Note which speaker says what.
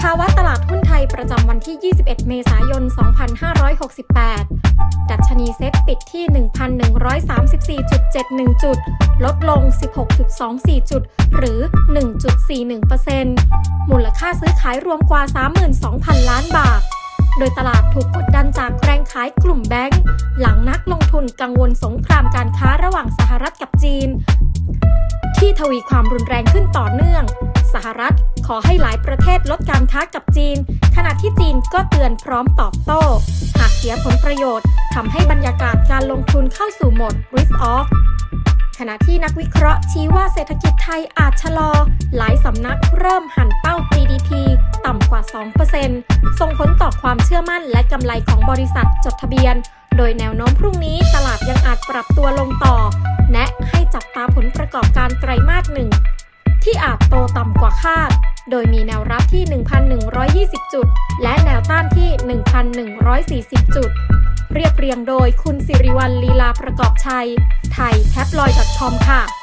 Speaker 1: ภาวะตลาดหุ้นไทยประจำวันที่ 21 เมษายน 2568 ดัชนีเซ็ตปิดที่ 1,134.71 จุด ลดลง 16.24 จุด หรือ 1.41%มูลค่าซื้อขายรวมกว่า 32,000 ล้านบาท โดยตลาดถูกกดดันจากแรงขายกลุ่มแบงก์หลังนักลงทุนกังวลสงครามการค้าระหว่างสหรัฐกับจีน ที่ทวีความรุนแรงขึ้นต่อเนื่อง สหรัฐ ขอให้หลายประเทศลดการค้ากับจีน ขณะที่จีนก็เตือนพร้อมตอบโต้ หากเสียผลประโยชน์ทำให้บรรยากาศการลงทุนเข้าสู่โหมด risk off ขณะที่นักวิเคราะห์ชี้ว่าเศรษฐกิจไทยอาจชะลอ หลายสำนักเริ่มหันเป้า GDP ต่ำกว่า 2%ส่งผลต่อความเชื่อมั่นและกำไรของบริษัทจดทะเบียน โดยแนวโน้มพรุ่งนี้ตลาดยังอาจปรับตัวลงต่อ แนะให้จับตาผลประกอบการไตรมาสหนึ่ง ที่อาจโตต่ำกว่าคาด โดยมีแนวรับที่ 1,120 จุด และแนวต้านที่ 1,140 จุด เรียบเรียงโดยคุณสิริวัลลีลาประกอบชัย ไทยแท็บลอย .com ค่ะ